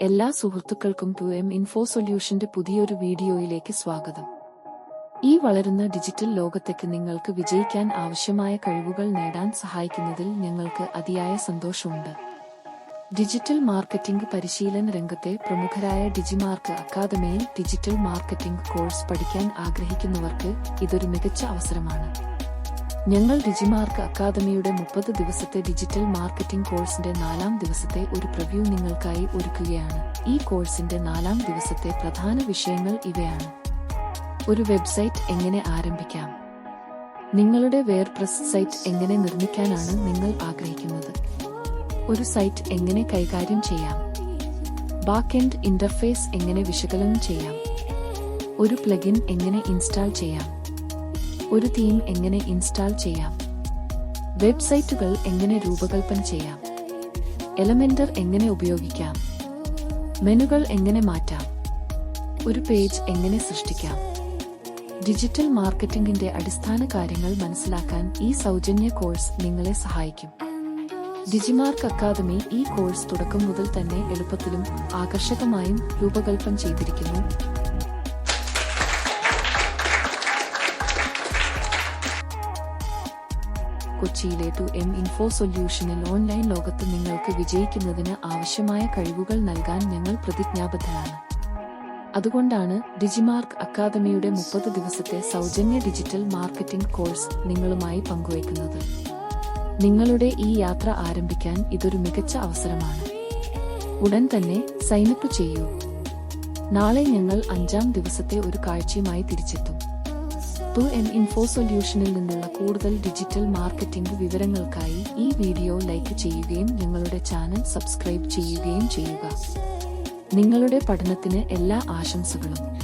എല്ലാ സുഹൃത്തുക്കൾക്കും to M info സൊല്യൂഷന്റെ പുതിയൊരു വീഡിയോയിലേക്ക് സ്വാഗതം. ഈ വളരുന്ന ഡിജിറ്റൽ ലോകത്തേക്ക് നിങ്ങൾക്ക് വിജയിക്കാൻ ആവശ്യമായ കഴിവുകൾ നേടാൻ സഹായിക്കുന്നതിൽ ഞങ്ങൾക്ക് അതിയായ സന്തോഷമുണ്ട്. ഡിജിറ്റൽ മാർക്കറ്റിംഗ് പരിശീലന രംഗത്തെ പ്രമുഖരായ ഡിജിമാർക്ക് അക്കാദമിയിൽ ഡിജിറ്റൽ മാർക്കറ്റിംഗ് കോഴ്സ് പഠിക്കാൻ ആഗ്രഹിക്കുന്നവർക്ക് ഇതൊരു മികച്ച അവസരമാണ്. ഞങ്ങൾ ഡിജിമാർക്ക് അക്കാദമിയുടെ മുപ്പത് ദിവസത്തെ ഡിജിറ്റൽ മാർക്കറ്റിംഗ് കോഴ്സിന്റെ നാലാം ദിവസത്തെ ഒരു പ്രിവ്യൂ നിങ്ങൾക്കായി ഒരുക്കുകയാണ്. ഈ കോഴ്സിന്റെ നാലാം ദിവസത്തെ പ്രധാന വിഷയങ്ങൾ ഇവയാണ്. ഒരു വെബ്സൈറ്റ് എങ്ങനെ ആരംഭിക്കാം? നിങ്ങളുടെ വേർപ്രസ് സൈറ്റ് എങ്ങനെ നിർമ്മിക്കാനാണ് നിങ്ങൾ ആഗ്രഹിക്കുന്നത്? ഒരു സൈറ്റ് എങ്ങനെ കൈകാര്യം ചെയ്യാം? ബാക്ക് എൻഡ് ഇന്റർഫേസ് എങ്ങനെ വിശകലനം ചെയ്യാം? ഒരു പ്ലഗിൻ എങ്ങനെ ഇൻസ്റ്റാൾ ചെയ്യാം? ഒരു തീം എങ്ങനെ ഇൻസ്റ്റാൾ ചെയ്യാം? വെബ്സൈറ്റുകൾ എങ്ങനെ രൂപകൽപ്പന ചെയ്യാം? എലമെന്റർ എങ്ങനെ ഉപയോഗിക്കാം? മെനുകൾ എങ്ങനെ മാറ്റാം? ഒരു പേജ് എങ്ങനെ സൃഷ്ടിക്കാം? ഡിജിറ്റൽ മാർക്കറ്റിംഗിന്റെ അടിസ്ഥാന കാര്യങ്ങൾ മനസ്സിലാക്കാൻ ഈ സൗജന്യ കോഴ്സ് നിങ്ങളെ സഹായിക്കും. ഡിജിമാർക്ക് അക്കാദമി ഈ കോഴ്സ് തുടക്കം മുതൽ തന്നെ എളുപ്പത്തിലും ആകർഷകമായും രൂപകൽപ്പന ചെയ്തിരിക്കുന്നു. കൊച്ചിയിലെ ടു എം ഇൻഫോ സൊല്യൂഷനിൽ ഓൺലൈൻ ലോകത്ത് നിങ്ങൾക്ക് വിജയിക്കുന്നതിന് ആവശ്യമായ കഴിവുകൾ നൽകാൻ ഞങ്ങൾ പ്രതിജ്ഞാബദ്ധരാണ്. അതുകൊണ്ടാണ് ഡിജിമാർക്ക് അക്കാദമിയുടെ മുപ്പത് ദിവസത്തെ സൗജന്യ ഡിജിറ്റൽ മാർക്കറ്റിംഗ് കോഴ്സ് നിങ്ങളുമായി പങ്കുവയ്ക്കുന്നത്. നിങ്ങളുടെ ഈ യാത്ര ആരംഭിക്കാൻ ഇതൊരു മികച്ച അവസരമാണ്. ഉടൻ തന്നെ സൈനപ്പ് ചെയ്യൂ. നാളെ ഞങ്ങൾ അഞ്ചാം ദിവസത്തെ ഒരു കാഴ്ചയുമായി തിരിച്ചെത്തും. ടു എൻ ഇൻഫോ സൊല്യൂഷനിൽ നിന്നുള്ള കൂടുതൽ ഡിജിറ്റൽ മാർക്കറ്റിംഗ് വിവരങ്ങൾക്കായി ഈ വീഡിയോ ലൈക്ക് ചെയ്യുകയും ഞങ്ങളുടെ ചാനൽ സബ്സ്ക്രൈബ് ചെയ്യുകയും ചെയ്യുക. നിങ്ങളുടെ പഠനത്തിന് എല്ലാ ആശംസകളും.